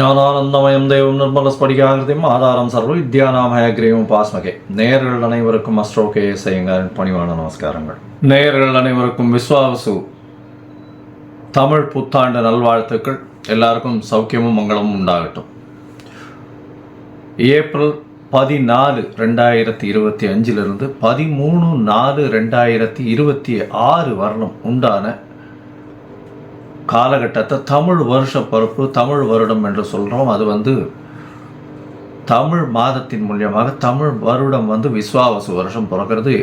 ஞானானந்தமயம் தெய்வம் நிர்மலஸ்படிகாகிருதியும் ஆதாரம் சர்வ வித்யானாம் ஹயக்ரீவம் பாஸ்மகே நேயர்கள் அனைவருக்கும் அஸ்ட்ரோகே செய்யுங்காரின் பணிவான நமஸ்காரங்கள். நேயர்கள் அனைவருக்கும் விஸ்வாவசு தமிழ் புத்தாண்டு நல்வாழ்த்துக்கள். எல்லாருக்கும் சௌக்கியமும் மங்களமும் உண்டாகட்டும். ஏப்ரல் பதினாலு ரெண்டாயிரத்தி இருபத்தி அஞ்சிலிருந்து பதிமூணு நாலு ரெண்டாயிரத்தி இருபத்தி ஆறு வரணும் உண்டான காலகட்டத்தை தமிழ் வருஷ பருப்பு தமிழ் வருடம் என்று சொல்கிறோம் அது வந்து தமிழ் மாதத்தின் மூலியமாக தமிழ் வருடம் வந்து விஸ்வாவசு வருஷம் பிறக்கிறது.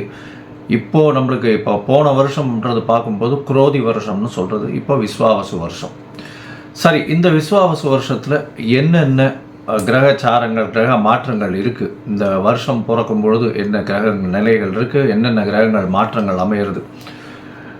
இப்போ நம்மளுக்கு இப்போ போன வருஷம்ன்றது பார்க்கும்போது குரோதி வருஷம்னு சொல்கிறது இப்போ விஸ்வாவசு வருஷம். சரி இந்த விஸ்வாவசு வருஷத்தில் என்னென்ன கிரகச்சாரங்கள் கிரக மாற்றங்கள் இருக்குது இந்த வருஷம் பிறக்கும் பொழுது என்ன கிரக நிலைகள் இருக்குது என்னென்ன கிரகங்கள் மாற்றங்கள் அமையிறது?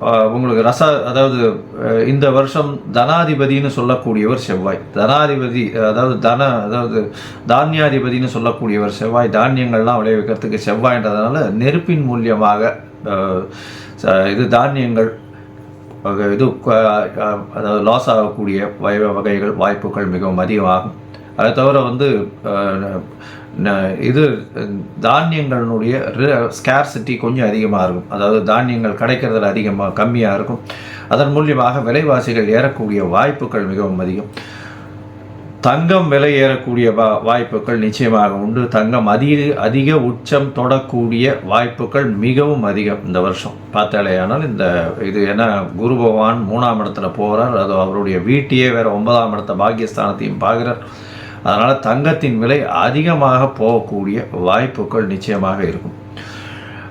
உங்களுக்கு ரச அதாவது இந்த வருஷம் தனாதிபதின்னு சொல்லக்கூடியவர் செவ்வாய். தனாதிபதி அதாவது தன அதாவது தானியாதிபதின்னு சொல்லக்கூடியவர் செவ்வாய். தானியங்கள்லாம் விளைவிக்கிறதுக்கு செவ்வாய்ன்றதுனால நெருப்பின் மூலியமாக ச- இது தானியங்கள் இது அதாவது லாஸ் ஆகக்கூடிய வகை வகைகள் வாய்ப்புகள் மிகவும் அதிகமாகும். அதை தவிர வந்து இது தானியங்களினுடைய ஸ்கேர்சிட்டி கொஞ்சம் அதிகமாக இருக்கும். அதாவது தானியங்கள் கிடைக்கிறதுல அதிகமாக கம்மியாக இருக்கும். அதன் மூலியமாக விலைவாசிகள் ஏறக்கூடிய வாய்ப்புகள் மிகவும் அதிகம். தங்கம் விலை ஏறக்கூடிய வா வாய்ப்புகள் நிச்சயமாக உண்டு. தங்கம் அதிக அதிக உச்சம் தொடக்கூடிய வாய்ப்புகள் மிகவும் அதிகம் இந்த வருஷம். பார்த்தாலேயானால் இந்த இது ஏன்னா குரு பகவான் மூணாம் இடத்துல போகிறார் அது அவருடைய வீட்டையே வேறு ஒன்பதாம் இடத்த பாக்கியஸ்தானத்தையும் பார்க்குறார். அதனால் தங்கத்தின் விலை அதிகமாக போகக்கூடிய வாய்ப்புகள் நிச்சயமாக இருக்கும்.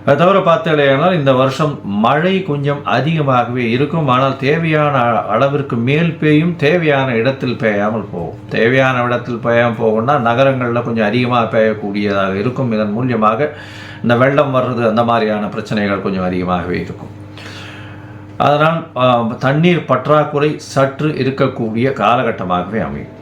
அதை தவிர பார்த்தாலேயானால் இந்த வருஷம் மழை கொஞ்சம் அதிகமாகவே இருக்கும். ஆனால் தேவையான அ- அளவிற்கு மேல் பெய்யும் தேவையான இடத்தில் பெய்யாமல் போகும். தேவையான இடத்தில் பெய்யாமல் போகும்னா நகரங்களில் கொஞ்சம் அதிகமாக பெய்யக்கூடியதாக இருக்கும். இதன் மூலியமாக இந்த வெள்ளம் வர்றது அந்த மாதிரியான பிரச்சனைகள் கொஞ்சம் அதிகமாகவே இருக்கும். அதனால் தண்ணீர் பற்றாக்குறை சற்று இருக்கக்கூடிய காலகட்டமாகவே அமையும்.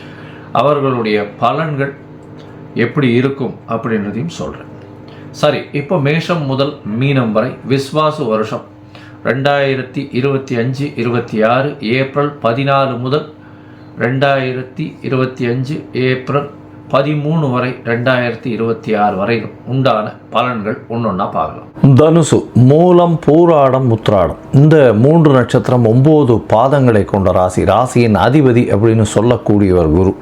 அவர்களுடைய பலன்கள் எப்படி இருக்கும் அப்படின்றதையும் சொல்கிறேன் சரி இப்போ மேஷம் முதல் மீனம் வரை விஸ்வாசு வருஷம். ரெண்டாயிரத்தி இருபத்தி அஞ்சு இருபத்தி ஆறு ஏப்ரல் பதினாலு முதல் ரெண்டாயிரத்தி இருபத்தி அஞ்சு ஏப்ரல் பதிமூணு வரை ரெண்டாயிரத்தி இருபத்தி ஆறு வரையிலும் உண்டான பலன்கள் ஒன்றொன்னா பார்க்கலாம். தனுசு மூலம் பூராடம் உத்ராடம். இந்த மூன்று நட்சத்திரம் ஒம்பது பாதங்களை கொண்ட ராசி. ராசியின் அதிபதி அப்படின்னு சொல்லக்கூடியவர் குரு.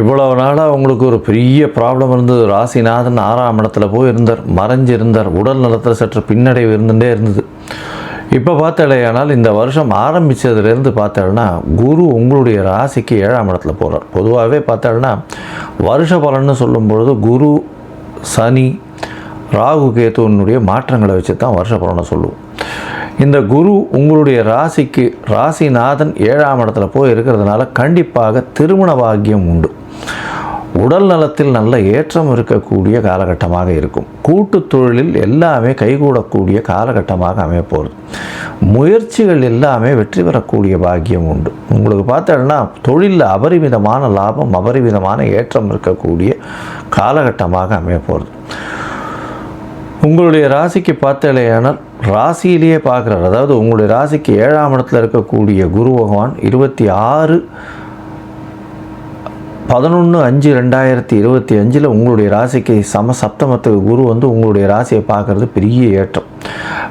இவ்வளவு நாளாக உங்களுக்கு ஒரு பெரிய ப்ராப்ளம் இருந்தது. ராசிநாதன் ஆறாம் இடத்துல போய் இருந்தார் மறைஞ்சிருந்தார். உடல் நலத்தில் சற்று பின்னடைவு இருந்துகிட்டே இருந்தது. இப்போ பார்த்தாலேயானால் இந்த வருஷம் ஆரம்பித்ததுலேருந்து பார்த்தாள்னா குரு உங்களுடைய ராசிக்கு ஏழாம் இடத்துல போகிறார் பொதுவாகவே பார்த்தாள்னா வருஷ பலன்னு சொல்லும் பொழுது குரு சனி ராகு கேத்துவனுடைய மாற்றங்களை வச்சு தான் வருஷ பலனை சொல்லுவோம். இந்த குரு உங்களுடைய ராசிக்கு ராசிநாதன் ஏழாம் இடத்துல போய் இருக்கிறதுனால கண்டிப்பாக திருமண பாக்கியம் உண்டு. உடல் நலத்தில் நல்ல ஏற்றம் இருக்கக்கூடிய காலகட்டமாக இருக்கும். கூட்டு தொழிலில் எல்லாமே கைகூடக்கூடிய காலகட்டமாக அமையப்போகிறது முயற்சிகள் எல்லாமே வெற்றி பெறக்கூடிய பாக்கியம் உண்டு. உங்களுக்கு பார்த்தோன்னா தொழிலில் அபரிமிதமான லாபம் அபரிமிதமான ஏற்றம் இருக்கக்கூடிய காலகட்டமாக அமையப்போகிறது உங்களுடைய ராசிக்கு பார்த்தலையானால் ராசியிலேயே பார்க்குறாரு. அதாவது உங்களுடைய ராசிக்கு ஏழாம் இடத்துல இருக்கக்கூடிய குரு பகவான் இருபத்தி ஆறு பதினொன்று அஞ்சு ரெண்டாயிரத்தி இருபத்தி அஞ்சில் உங்களுடைய ராசிக்கு சம சப்தமத்துக்கு குரு வந்து உங்களுடைய ராசியை பார்க்குறது பெரிய ஏற்றம்.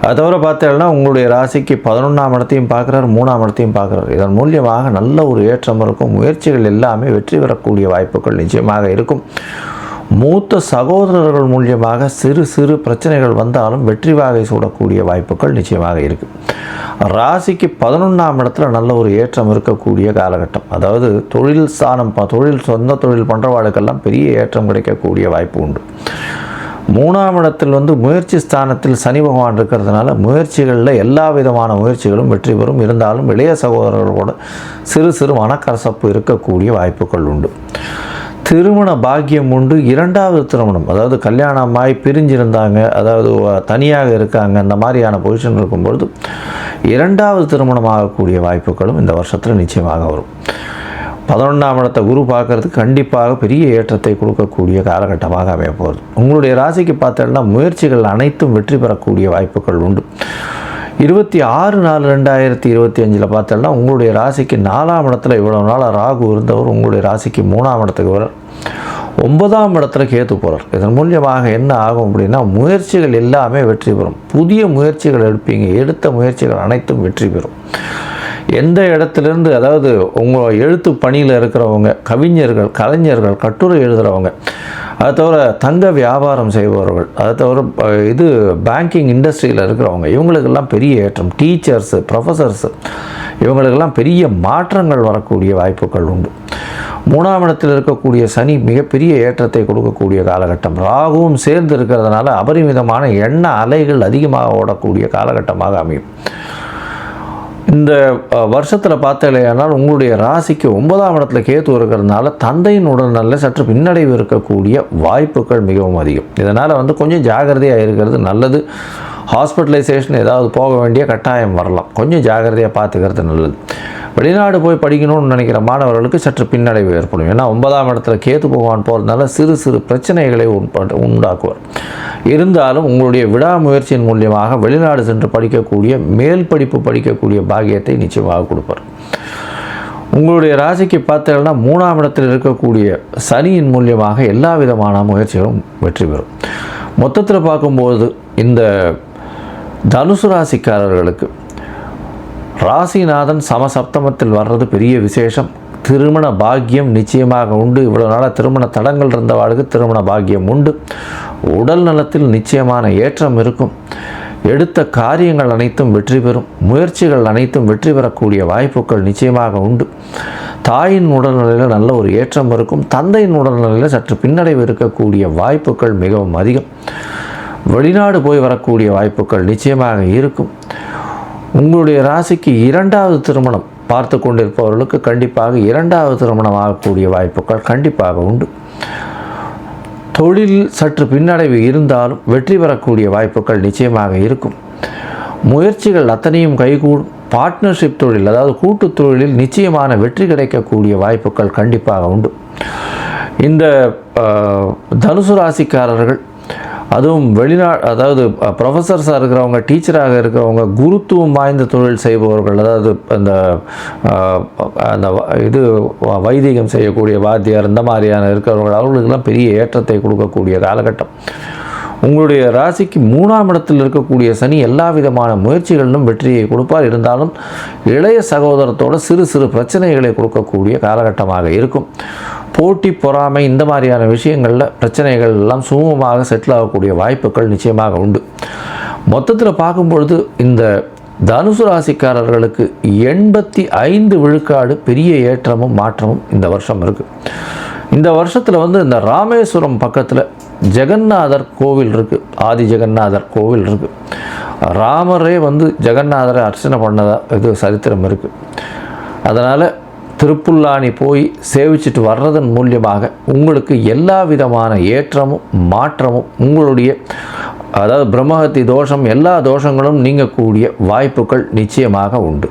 அது தவிர பார்த்தீங்கன்னா உங்களுடைய ராசிக்கு பதினொன்றாம் இடத்தையும் பார்க்குறாரு மூணாம் இடத்தையும் பார்க்குறாரு. இதன் மூலியமாக நல்ல ஒரு ஏற்றம் இருக்கும். முயற்சிகள் எல்லாமே வெற்றி பெறக்கூடிய வாய்ப்புகள் நிச்சயமாக இருக்கும். மூத்த சகோதரர்கள் மூலியமாக சிறு சிறு பிரச்சனைகள் வந்தாலும் வெற்றி வாகை சூடக்கூடிய வாய்ப்புகள் நிச்சயமாக இருக்குது ராசிக்கு பதினொன்றாம் இடத்துல நல்ல ஒரு ஏற்றம் இருக்கக்கூடிய காலகட்டம். அதாவது தொழில் ஸ்தானம் ப- தொழில் சொந்த தொழில் பண்ணுறவாளுக்கெல்லாம் பெரிய ஏற்றம் கிடைக்கக்கூடிய வாய்ப்பு உண்டு. மூணாம் இடத்தில் வந்து முயற்சி ஸ்தானத்தில் சனி பகவான் இருக்கிறதுனால முயற்சிகளில் எல்லா விதமான முயற்சிகளும் வெற்றி பெறும். இருந்தாலும் இளைய சகோதரர்களோட சிறு சிறு மனக்கரசப்பு இருக்கக்கூடிய வாய்ப்புகள் உண்டு. திருமண பாக்கியம் உண்டு. இரண்டாவது திருமணம் அதாவது கல்யாணமாய் பிரிஞ்சிருந்தாங்க அதாவது தனியாக இருக்காங்க அந்த மாதிரியான பொசிஷன் இருக்கும்பொழுது இரண்டாவது திருமணம் ஆகக்கூடிய வாய்ப்புகளும் இந்த வருஷத்தில் நிச்சயமாக வரும். பதினொன்றாம் இடத்தை குரு பார்க்கறது கண்டிப்பாக பெரிய ஏற்றத்தை கொடுக்கக்கூடிய காலகட்டமாக அமைய போகிறது உங்களுடைய ராசிக்கு பார்த்தோம்னா முயற்சிகள் அனைத்தும் வெற்றி பெறக்கூடிய வாய்ப்புகள் உண்டு. இருபத்தி ஆறு நாலு ரெண்டாயிரத்தி இருபத்தி அஞ்சில் பார்த்தோம்னா உங்களுடைய ராசிக்கு நாலாம் இடத்துல இவ்வளோ நாளாக ராகு இருந்தவர் உங்களுடைய ராசிக்கு மூணாம் இடத்துக்கு வர ஒன்பதாம் இடத்துல கேத்து போகிறார் இதன் மூலியமாக என்ன ஆகும் அப்படின்னா முயற்சிகள் எல்லாமே வெற்றி பெறும். புதிய முயற்சிகள் எடுப்பீங்க. எடுத்த முயற்சிகள் அனைத்தும் வெற்றி பெறும். எந்த இடத்துலேருந்து அதாவது உங்கள் எழுத்து பணியில் இருக்கிறவங்க கவிஞர்கள் கலைஞர்கள் கட்டுரை எழுதுகிறவங்க அதை தவிர தங்க வியாபாரம் செய்பவர்கள் அதை தவிர இது பேங்கிங் இண்டஸ்ட்ரியில் இருக்கிறவங்க இவங்களுக்கெல்லாம் பெரிய ஏற்றம். டீச்சர்ஸு ப்ரொஃபஸர்ஸு இவங்களுக்கெல்லாம் பெரிய மாற்றங்கள் வரக்கூடிய வாய்ப்புகள் உண்டு. மூணாம் இடத்தில் இருக்கக்கூடிய சனி மிகப்பெரிய ஏற்றத்தை கொடுக்கக்கூடிய காலகட்டம். ராகுவும் சேர்ந்து இருக்கிறதுனால அபரிமிதமான எண்ண அலைகள் அதிகமாக ஓடக்கூடிய காலகட்டமாக அமையும். இந்த வருஷத்தில் பார்த்தலையானால் உங்களுடைய ராசிக்கு ஒன்பதாம் இடத்துல கேத்து இருக்கிறதுனால தந்தையின் உடல்நல சற்று பின்னடைவு இருக்கக்கூடிய வாய்ப்புகள் மிகவும் அதிகம். இதனால் வந்து கொஞ்சம் ஜாகிரதையாக இருக்கிறது நல்லது. ஹாஸ்பிட்டலைசேஷன் ஏதாவது போக வேண்டிய கட்டாயம் வரலாம். கொஞ்சம் ஜாகிரதையாக பார்த்துக்கிறது நல்லது. வெளிநாடு போய் படிக்கணும்னு நினைக்கிற மாணவர்களுக்கு சற்று பின்னடைவு ஏற்படும். ஏன்னா ஒன்பதாம் இடத்துல கேத்து பகவான் போகிறதுனால சிறு சிறு பிரச்சனைகளை உண்டாக்குவார். இருந்தாலும் உங்களுடைய விடாமுயற்சியின் மூலியமாக வெளிநாடு சென்று படிக்கக்கூடிய மேல் படிப்பு படிக்கக்கூடிய பாக்கியத்தை நிச்சயமாக கொடுப்பார். உங்களுடைய ராசிக்கு பார்த்தீங்கன்னா மூணாம் இடத்தில் இருக்கக்கூடிய சனியின் மூலியமாக எல்லா விதமான முயற்சிகளும் வெற்றி பெறும். மொத்தத்தில் பார்க்கும்போது இந்த தனுசு ராசிக்காரர்களுக்கு ராசிநாதன் சமசப்தமத்தில் வர்றது பெரிய விசேஷம். திருமண பாக்கியம் நிச்சயமாக உண்டு. இவ்வளோ நாளாக திருமண தடங்கள் இருந்தவாளுக்கு திருமண பாக்கியம் உண்டு. உடல் நலத்தில் நிச்சயமான ஏற்றம் இருக்கும். எடுத்த காரியங்கள் அனைத்தும் வெற்றி பெறும். முயற்சிகள் அனைத்தும் வெற்றி பெறக்கூடிய வாய்ப்புகள் நிச்சயமாக உண்டு. தாயின் உடல்நிலையில் நல்ல ஒரு ஏற்றம் இருக்கும். தந்தையின் உடல்நிலையில் சற்று பின்னடைவு இருக்கக்கூடிய வாய்ப்புகள் மிகவும் அதிகம். வெளிநாடு போய் வரக்கூடிய வாய்ப்புகள் நிச்சயமாக இருக்கும். உங்களுடைய ராசிக்கு இரண்டாவது திருமணம் பார்த்து கொண்டிருப்பவர்களுக்கு கண்டிப்பாக இரண்டாவது திருமணம் ஆகக்கூடிய வாய்ப்புகள் கண்டிப்பாக உண்டு. தொழில் சற்று பின்னடைவு இருந்தாலும் வெற்றி பெறக்கூடிய வாய்ப்புகள் நிச்சயமாக இருக்கும். முயற்சிகள் அத்தனையும் கைகூடும். பார்ட்னர்ஷிப் தொழில் அதாவது கூட்டுத் தொழிலில் நிச்சயமான வெற்றி கிடைக்கக்கூடிய வாய்ப்புகள் கண்டிப்பாக உண்டு. இந்த தனுசு ராசிக்காரர்கள் அதுவும் வெளிநா அதாவது ப்ரொஃபஸர்ஸாக இருக்கிறவங்க டீச்சராக இருக்கிறவங்க குருத்துவம் வாய்ந்த தொழில் செய்பவர்கள் அதாவது அந்த அந்த இது வ- வைதிகம் செய்யக்கூடிய வாத்தியார் இந்த மாதிரியான இருக்கிறவர்கள் அவர்களுக்கெல்லாம் பெரிய ஏற்றத்தை கொடுக்கக்கூடிய காலகட்டம். உங்களுடைய ராசிக்கு மூணாம் இடத்தில் இருக்கக்கூடிய சனி எல்லா விதமான முயற்சிகளிலும் வெற்றியை கொடுப்பார். இருந்தாலும் இளைய சகோதரத்தோட சிறு சிறு பிரச்சனைகளை கொடுக்கக்கூடிய காலகட்டமாக இருக்கும். போட்டி பொறாமை இந்த மாதிரியான விஷயங்களில் பிரச்சனைகள் எல்லாம் சுமூகமாக செட்டில் ஆகக்கூடிய வாய்ப்புகள் நிச்சயமாக உண்டு. மொத்தத்தில் பார்க்கும்பொழுது இந்த தனுசு ராசிக்காரர்களுக்கு எண்பத்தி ஐந்து விழுக்காடு பெரிய ஏற்றமும் மாற்றமும் இந்த வருஷம் இருக்குது இந்த வருஷத்தில் வந்து இந்த ராமேஸ்வரம் பக்கத்தில் ஜெகநாதர் கோவில் இருக்குது ஆதி ஜெகநாதர் கோவில் இருக்குது ராமரே வந்து ஜெகநாதரை அர்ச்சனை பண்ணதா இது சரித்திரம் இருக்குது அதனால் திருப்புல்லானி போய் சேவிச்சிட்டு வர்றதன் மூலியமாக உங்களுக்கு எல்லா விதமான ஏற்றமும் மாற்றமும் உங்களுடைய அதாவது பிரம்மஹத்தி தோஷம் எல்லா தோஷங்களும் நீங்கக்கூடிய வாய்ப்புகள் நிச்சயமாக உண்டு.